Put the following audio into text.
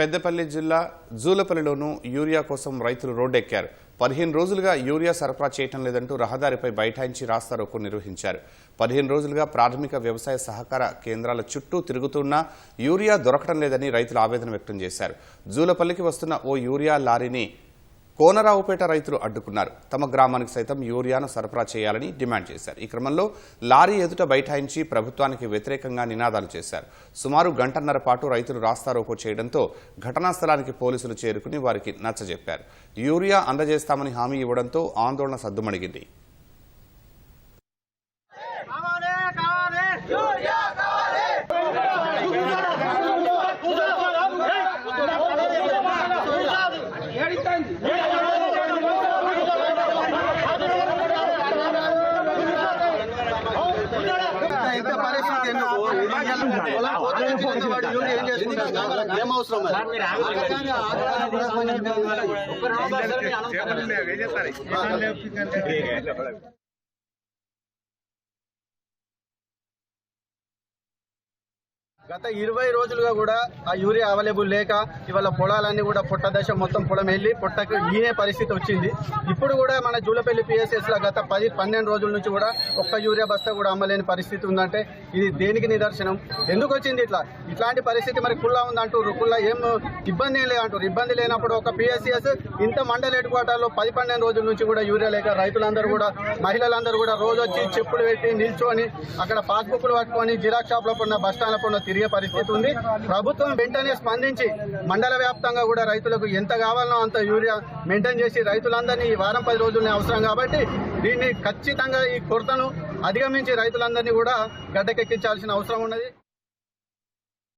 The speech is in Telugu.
పెద్దపల్లి జిల్లా జూలపల్లిలోనూ యూరియా కోసం రైతులు రోడ్డెక్కారు. పదిహేను రోజులుగా యూరియా సరఫరా చేయటం లేదంటూ రహదారిపై బైఠాయించి రాస్తారోకు నిర్వహించారు. పదిహేను రోజులుగా ప్రాథమిక వ్యవసాయ సహకార కేంద్రాల చుట్టూ తిరుగుతున్నా యూరియా దొరకడం లేదని రైతులు ఆవేదన వ్యక్తం చేశారు. జూలపల్లికి వస్తున్న ఓ యూరియా లారీని కోనరావుపేట రైతులు అడ్డుకున్నారు. తమ గ్రామానికి సైతం యూరియాను సరఫరా చేయాలని డిమాండ్ చేశారు. ఈ క్రమంలో లారీ ఎదుట బైఠాయించి ప్రభుత్వానికి వ్యతిరేకంగా నినాదాలు చేశారు. సుమారు గంటన్నర పాటు రైతులు రాస్తారోకో చేయడంతో ఘటనా స్థలానికి పోలీసులు చేరుకుని వారికి నచ్చజెప్పారు. యూరియా అందజేస్తామని హామీ ఇవ్వడంతో ఆందోళన సద్దుమణిగింది. ఇంత పరిస్థితి ఎందుకు? ఏం చేసుకుంటాడు? ఏం అవసరం మరి? గత ఇరవై రోజులుగా కూడా ఆ యూరియా అవైలబుల్ లేక ఇవాళ పొలాలన్నీ కూడా పొట్ట దశ మొత్తం పొలం వెళ్ళి పొట్టకు ఈనే పరిస్థితి వచ్చింది. ఇప్పుడు కూడా మన జూలపల్లి పిఎస్ఎస్లో గత పది పన్నెండు రోజుల నుంచి కూడా ఒక్క యూరియా బస్తా కూడా అమ్మలేని పరిస్థితి ఉందంటే ఇది దేనికి నిదర్శనం? ఎందుకు వచ్చింది ఇట్లా? ఇట్లాంటి పరిస్థితి మరి కుల్లా ఉందంటారు కుల్లా ఏం ఇబ్బంది ఏం లేదంటారు ఇబ్బంది లేనప్పుడు ఒక పిఎస్సిఎస్ ఇంత మండల హెడ్ క్వార్టర్లో పది పన్నెండు రోజుల నుంచి కూడా యూరియా లేక రైతులందరూ కూడా మహిళలందరూ కూడా రోజు వచ్చి చెప్పులు పెట్టి నిల్చొని అక్కడ పాస్బుక్లు పట్టుకొని జిరాక్స్ షాప్లో ఉన్న బస్ స్టాండ్లో తిరిగి పరిస్థితి ఉంది. ప్రభుత్వం వెంటనే స్పందించి మండల వ్యాప్తంగా కూడా రైతులకు ఎంత కావాలనో అంత యూరియా మెయింటైన్ చేసి రైతులందరినీ ఈ వారం పది రోజులనే అవసరం కాబట్టి దీన్ని ఖచ్చితంగా ఈ కొరతను అధిగమించి రైతులందరినీ కూడా గడ్డకెక్కించాల్సిన అవసరం ఉన్నది.